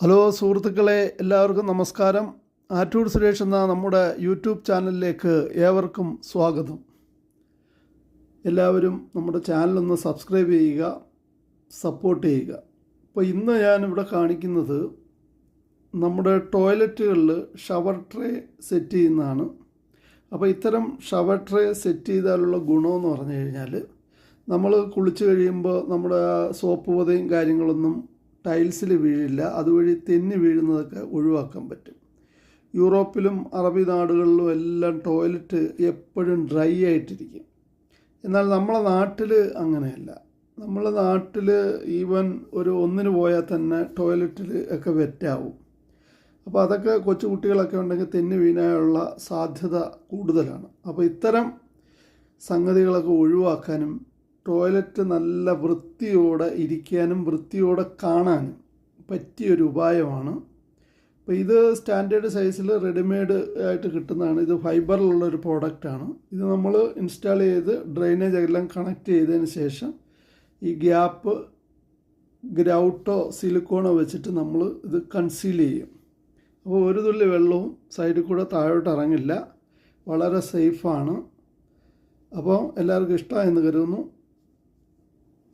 Hello സുഹൃത്തുക്കളെ എല്ലാവർക്കും നമസ്കാരം. ആറ്റൂർ സുരേഷ് എന്ന നമ്മുടെ യൂട്യൂബ് ചാനലിലേക്ക് ഏവർക്കും സ്വാഗതം. എല്ലാവരും നമ്മുടെ ചാനലൊന്ന് സബ്സ്ക്രൈബ് ചെയ്യുക സപ്പോർട്ട് ചെയ്യുക. അപ്പോൾ ഇന്ന് ഞാനിവിടെ കാണിക്കുന്നത് നമ്മുടെ ടോയ്ലറ്റുകളിൽ ഷവർ ട്രേ സെറ്റ് ചെയ്യുന്നതാണ്. അപ്പോൾ ഇത്തരം ഷവർ ട്രേ സെറ്റ് ചെയ്താലുള്ള ഗുണമെന്ന് പറഞ്ഞു കഴിഞ്ഞാൽ നമ്മൾ കുളിച്ച് കഴിയുമ്പോൾ നമ്മുടെ സോപ്പ് പൊതയും കാര്യങ്ങളൊന്നും ടൈൽസിൽ വീഴില്ല അതുവഴി തെന്നി വീഴുന്നതൊക്കെ ഒഴിവാക്കാൻ പറ്റും. യൂറോപ്പിലും അറബി നാടുകളിലും എല്ലാം ടോയ്ലറ്റ് എപ്പോഴും ഡ്രൈ ആയിട്ടിരിക്കും. എന്നാൽ നമ്മളെ നാട്ടിൽ അങ്ങനെയല്ല. നമ്മളെ നാട്ടിൽ ഈവൻ ഒരു ഒന്നിന് പോയാൽ തന്നെ ടോയ്ലറ്റിൽ ഒക്കെ വെറ്റാവും. അപ്പോൾ അതൊക്കെ കൊച്ചു കുട്ടികളൊക്കെ ഉണ്ടെങ്കിൽ തെന്നി വീഴാനുള്ള സാധ്യത കൂടുതലാണ്. അപ്പോൾ ഇത്തരം സംഗതികളൊക്കെ ഒഴിവാക്കാനും ടോയ്ലറ്റ് നല്ല വൃത്തിയോടെ ഇരിക്കാനും വൃത്തിയോടെ കാണാനും പറ്റിയൊരു ഉപായമാണ്. അപ്പോൾ ഇത് സ്റ്റാൻഡേർഡ് സൈസിൽ റെഡിമെയ്ഡ് ആയിട്ട് കിട്ടുന്നതാണ്. ഇത് ഫൈബറിലുള്ള ഒരു പ്രോഡക്റ്റാണ്. ഇത് നമ്മൾ ഇൻസ്റ്റാൾ ചെയ്ത് ഡ്രെയിനേജ് എല്ലാം കണക്ട് ചെയ്തതിന് ശേഷം ഈ ഗ്യാപ്പ് ഗ്രൗട്ടോ സിലിക്കോണോ വെച്ചിട്ട് നമ്മൾ ഇത് കൺസീൽ ചെയ്യും. അപ്പോൾ ഒരു തുള്ളി വെള്ളവും സൈഡിൽ കൂടെ താഴോട്ട് ഇറങ്ങില്ല. വളരെ സേഫാണ്. അപ്പോൾ എല്ലാവർക്കും ഇഷ്ടമായെന്ന് കരുതുന്നു.